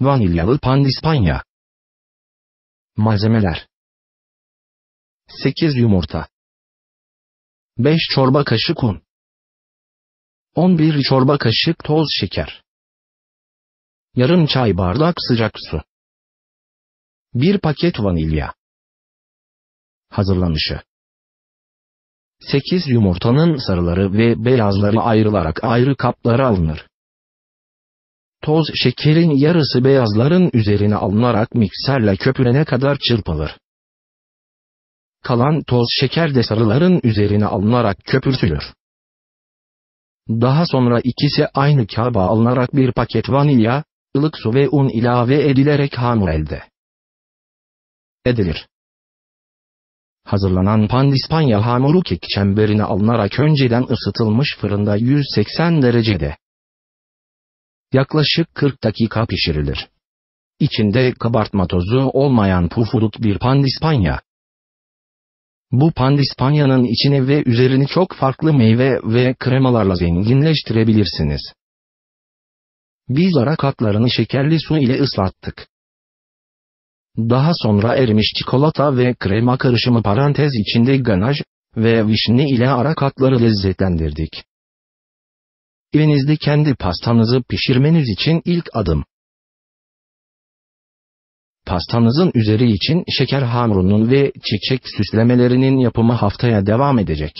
Vanilyalı pandispanya. Malzemeler. 8 yumurta. 5 çorba kaşık un. 11 çorba kaşık toz şeker. Yarım çay bardak sıcak su. 1 paket vanilya. Hazırlanışı. 8 yumurtanın sarıları ve beyazları ayrılarak ayrı kaplara alınır. Toz şekerin yarısı beyazların üzerine alınarak mikserle köpürene kadar çırpılır. Kalan toz şeker de sarıların üzerine alınarak köpürtülür. Daha sonra ikisi aynı kaba alınarak bir paket vanilya, ılık su ve un ilave edilerek hamur elde edilir. Hazırlanan pandispanya hamuru kek çemberine alınarak önceden ısıtılmış fırında 180 derecede yaklaşık 40 dakika pişirilir. İçinde kabartma tozu olmayan pufuruk bir pandispanya. Bu pandispanyanın içine ve üzerini çok farklı meyve ve kremalarla zenginleştirebilirsiniz. Biz ara katlarını şekerli su ile ıslattık. Daha sonra erimiş çikolata ve krema karışımı parantez içinde ganaj ve vişne ile ara katları lezzetlendirdik. Evinizde kendi pastanızı pişirmeniz için ilk adım. Pastanızın üzeri için şeker hamurunun ve çiçek süslemelerinin yapımı haftaya devam edecek.